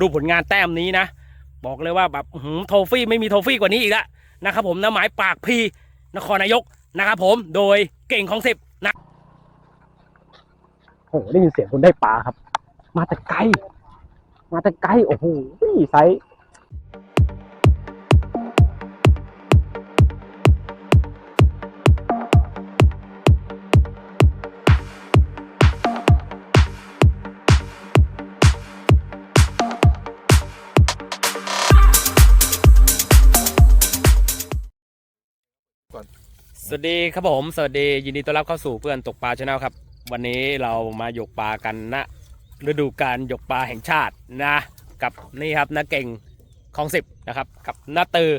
ดูผลงานแต้มนี้นะ บอกเลยว่าแบบหือโทฟี่ไม่มีโทฟี่กว่านี้อีกแล้วนะครับผมนะหมายปากพีนครนายกนะครับผมโดยเก่งของสิบนะโอ้โหได้ยินเสียงคนได้ปลาครับ มาแต่ไกล มาแต่ไกลโอ้โหไซส์ สวัสดีครับผมสวัสดียินดีต้อนรับเข้าสู่เพื่อนตกปลาชาแนลครับ วันนี้เรามาหยกปลากันณฤดูการหยกปลาแห่งชาตินะ กับนี่ครับนาเก่งของสิบนะครับ กับนาตือ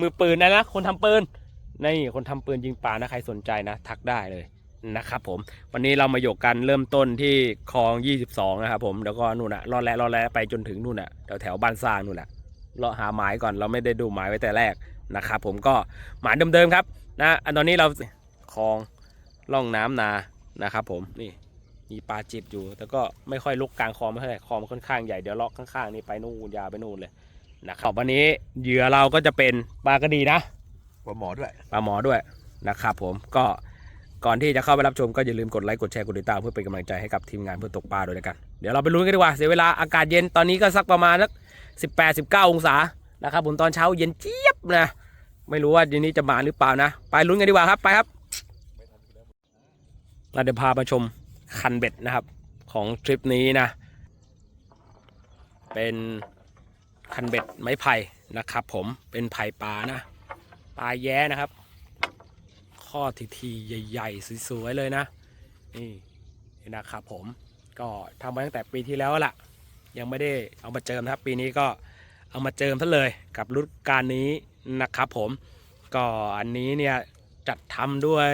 มือปืนนะนะคนทำปืนนี่คนทำปืนยิงปลานะใครสนใจนะ ทักได้เลยนะครับผมวันนี้เรามาหยกกันเริ่มต้นที่คลอง 22 นะครับผมแล้วก็นู่นน่ะรอดแล้วรอดแล้วไปจนถึงนู่นน่ะแถวแถวบ้านสร้างนู่นน่ะเลาะหาหมายก่อนเราไม่ได้ดูหมายไว้แต่แรกนะครับผมก็หมายเดิมๆครับ นะอันตอนนี้เราคลองล่องน้ำนานะครับ ผมนี่มีปลาจิบอยู่ แต่ก็ไม่ค่อยลุกกลางคลองไม่ค่อยคลองมันค่อนข้างใหญ่เดี๋ยวเลาะข้างๆนี่ไปนู่นยาวไปนู่นเลยนะครับวันนี้เหยื่อเราก็จะเป็นปลากระดีนะปลาหมอด้วยปลาหมอด้วยนะครับ ผมก็ก่อนที่จะเข้าไปรับชมก็อย่าลืมกดไลค์กดแชร์กดติดตามเพื่อเป็นกำลังใจให้กับทีมงานเพื่อตกปลาด้วยกันเดี๋ยวเราไปลุ้นกันดีกว่าเสียเวลาอากาศเย็นตอนนี้ก็สักประมาณสักสิบแปดสิบเก้าองศานะครับผมตอนเช้าเย็นเจี๊ยบนะ ไม่รู้ว่าเย็นนี้จะมาหรือเปล่านะ ไปลุ้นกันดีกว่าครับ ไปครับเราเดี๋ยวพามาชมคันเบ็ดนะครับ ของทริปนี้นะ เป็นคันเบ็ดไม้ไผ่นะครับ ผมเป็นไผ่ปลานะปลาแย้นะครับ ข้อทีทีใหญ่ๆสวยๆเลยนะ นี่นี่นะครับผมก็ทำมาตั้งแต่ปีที่แล้วล่ะ ยังไม่ได้เอามาเจิมนะครับ ปีนี้ก็เอามาเจิมซะเลยกับรุ่นการนี้ นะครับผมก็อันนี้เนี่ยจัดทำด้วย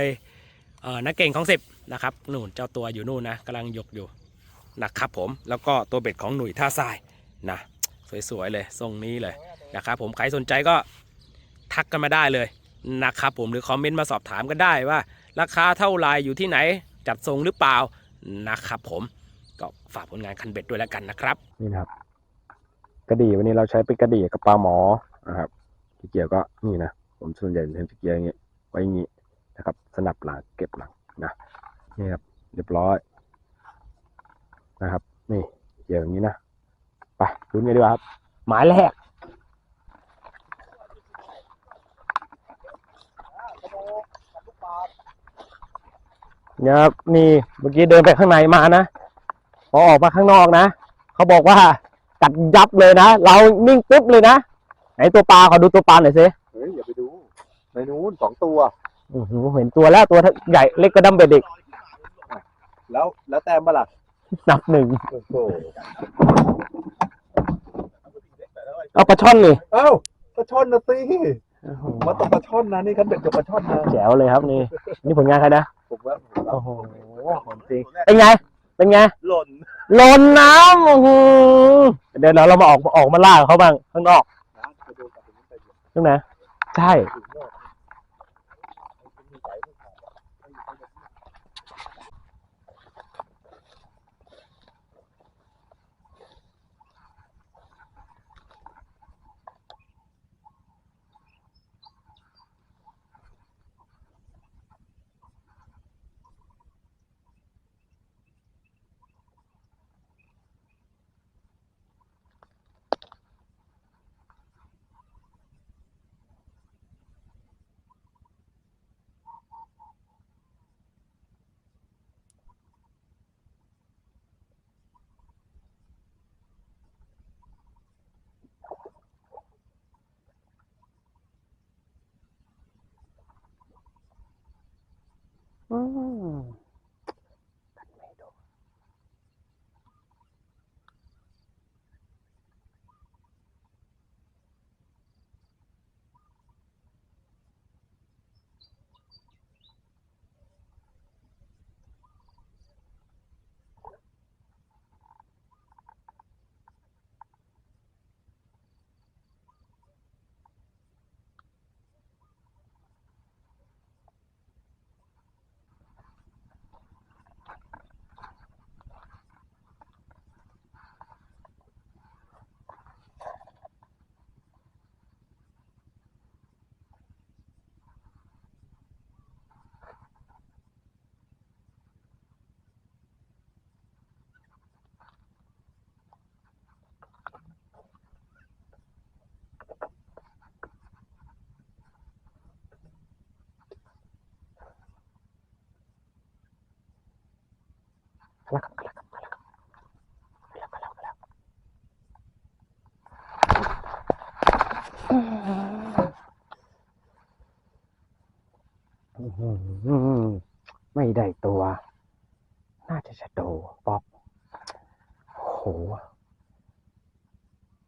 นักเก่งของสิบนะครับนู่นเจ้าตัวอยู่นู่นนะกำลังยกอยู่นะครับผมแล้วก็ตัวเบ็ดของหนุ่ยท่าทรายนะสวยๆเลยทรงนี้เลยนะครับผมใครสนใจก็ทักกันมาได้เลยนะครับผมหรือคอมเมนต์มาสอบถามกันได้ว่า ราคาเท่าไรอยู่ที่ไหนจัดทรงหรือเปล่านะครับผมก็ฝากผลงานคันเบ็ดด้วยแล้วกันนะครับนี่นะครับกระดี่วันนี้เราใช้เป็นกระดี่กับปลาหมอนะครับ ที่เกี่ยวก็นี่นะผมส่วนใหญ่เห็นที่เกี่ยวอย่างเงี้ยไว้อย่างงี้นะครับ สนับหลังเก็บหลังนะนี่ครับเรียบร้อยนะครับ นี่เกี่ยวอย่างนี้นะไปลุ้นกันดีกว่าครับ หมายแรกเนี่ยครับนี่เมื่อกี้เดินไปข้างในมานะพอออกมาข้างนอกนะเขาบอกว่ากัดยับเลยนะ เรานิ่งปุ๊บเลยนะ ไหนตัวปลาขอดูตัวปลาหน่อยสิเฮ้ยอย่าไปดูในนู้นสองตัวอื้อหือเห็นตัวแล้วตัวใหญ่เล็กก็ดำเบ็ดอีกแล้วแล้วแต้มปะล่ะนับหนึ่งโอ้โหเอาปลาช่อนนี่เอ้าปลาช่อนนะสิมาตกปลาช่อนนะนี่คันเบ็ดกับปลาช่อนนะแจ๋วเลยครับนี่ นี่ผลงานใครนะผมว่าผมโอ้ว่าโหของจริงเป็นไง เป็นไงหล่นหล่นน้ำโอ้โหเดี๋ยวเราเรามาออกออกมาล่าเขาบ้างข้างนอก ใช่ไหมใช่ Mm-hmm. รับอื้อหือไม่ได้ตัว น่าจะชะโดป๊อกโห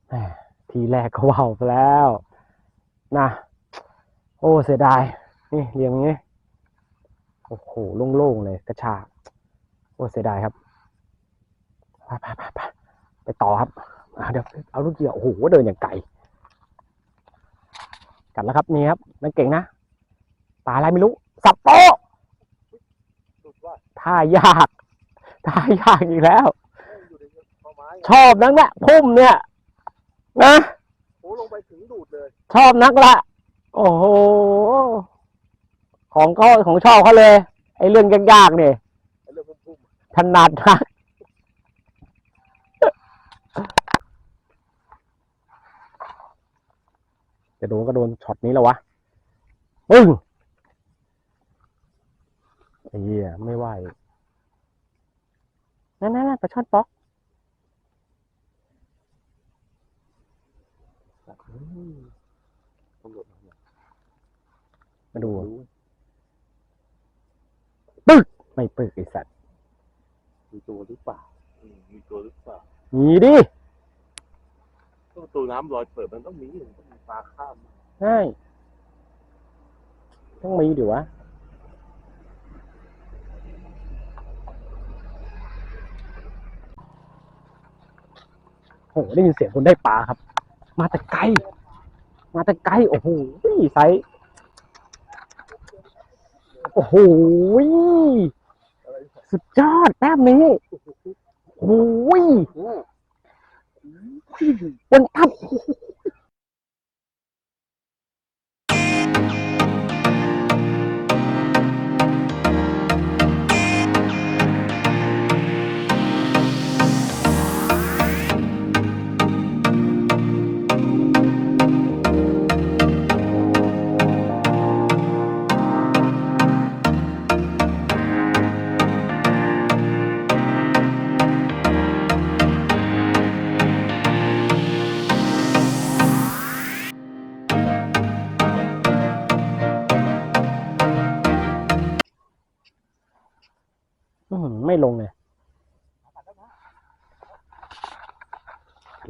แมทีแรกก็ว่าวไปแล้วนะโอ้ เสียดาย นี่เรียงอย่างนี้ โอ้โห โล่งๆเลย กระชาก โอ้เสียดายครับไปไปไปไปไปต่อครับอ่าเดี๋ยวเอาลูกเหยื่อโอ้โหเดินอย่างไกลกัดแล้วครับนี่ครับนั่นเก่งนะปลาอะไรไม่รู้สับโป๊ะสุดว่าท่ายากท่ายากอีกแล้วอยู่ในต้นไม้ชอบนักเนี่ยพุ่มเนี่ย นะโอ้ลงไปถึงดูดเลย ชอบนักละ โอ้โหของเขาของชอบเขาเลย ไอ้เรื่องยากๆเนี่ยไอ้เรื่องพุ่ม ถนัดนักจะโดนก็โดนช็อตนี้แล้ววะปึ้งไอ้เหี้ยไม่ไหวนั่นนั่นปลาช่อนป๊อกมาดูรู้ไม่ปึ๊กไอสัตว์ มีตัวหรือเปล่าอืมมีตัวหรือเปล่ามีดิประตูน้ำลอยเปิดมันต้องมีมันต้องมีปลาข้ามใช่ต้องมีดิวะโหได้ยินเสียงคนได้ปลาครับ มาแต่ไกล มาแต่ไกล โอ้โหไซส์โอ้โหอะไร สุดยอดแต้มนี้โอ้ยโอ้บนทับ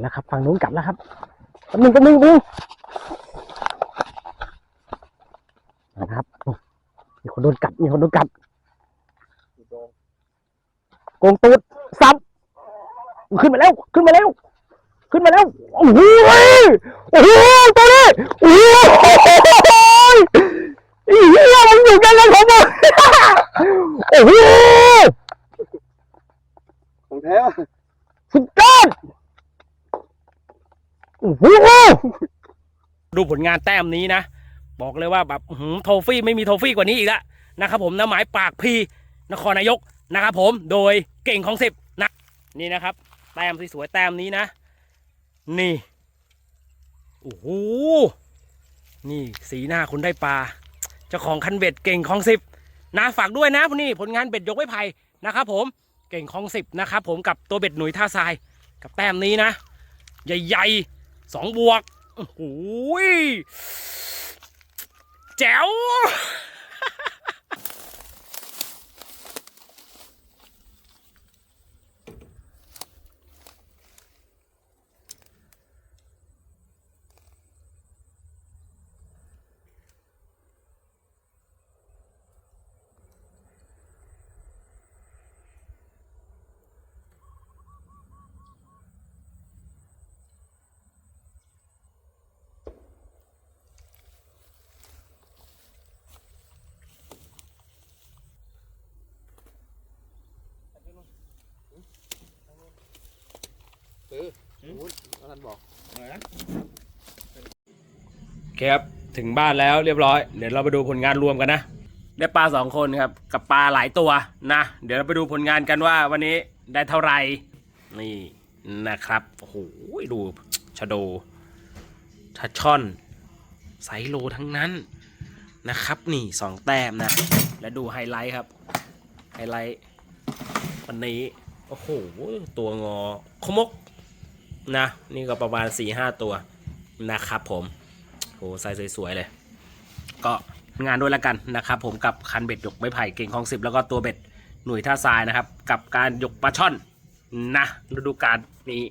แล้วครับฝั่งนู้นกัดแล้วครับแป๊บนึงแป๊บนึงแป๊บนึงนะครับมีคนโดนกัดมีคนโดนกัดดูดองโกงตูดซับขึ้นมาแล้วขึ้นมาแล้วขึ้นมาแล้วโอ้โหโอ้โหตัวนี้โอ้โหไอ้เหี้ยมันอยู่กันเลยผมอะโอ้โหของแท้สุดยอด โอ้โหดูผลงานแต้มนี้นะ บอกเลยว่าแบบหือโทฟี่ไม่มีโทฟี่กว่านี้อีกล้วนะครับผมนะหมายปากพีนครนายกนะครับผมโดยเก่งของสิบนะนี่นะครับ แต้มสวยๆแต้มนี้นะ นี่โอ้โหนี่สีหน้าคุณได้ปลาเจ้าของคันเบ็ดเก่งของสิบนะฝากด้วยนะพนี้ผลงานเบ็ดยกไม้ไผ่นะครับผมเก่งของสิบนะครับผมกับตัวเบ็ดหนุยท่าทรายกับแต้มนี้นะ ใหญ่ๆ สองบวก โอ้โหยแจ๋ว นู้นท่านบอกโอเคครับ ถึงบ้านแล้วเรียบร้อย เดี๋ยวเราไปดูผลงานรวมกันนะ ได้ปลาสองคนครับ กับปลาหลายตัวนะ เดี๋ยวเราไปดูผลงานกันว่าวันนี้ได้เท่าไหร่ นี่นะครับ โอ้โห ดูชะโดทัชช่อนไซส์โลทั้งนั้นนะครับ นี่สองแต้มนะ แล้วดูไฮไลท์ครับ ไฮไลท์วันนี้ โอ้โห ตัวงอขมก นะ นี่ก็ประมาณ4ี่ห้าตัวนะครับผมโหไซส์สวยๆเลย ก็งานด้วยแล้วกันนะครับผมกับคันเบ็ดยกไม้ไผ่เก่งของสิบแล้วก็ตัวเบ็ดหน่วยท่าทรายนะครับ กับการยกปลาช่อนนะฤดูกาลนี้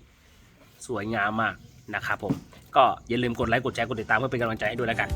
สวยงามมากนะครับผมก็อย่าลืมกดไลค์กดแชร์กดติดตามเพื่อเป็นกำลังใจให้ด้วยแล้วกัน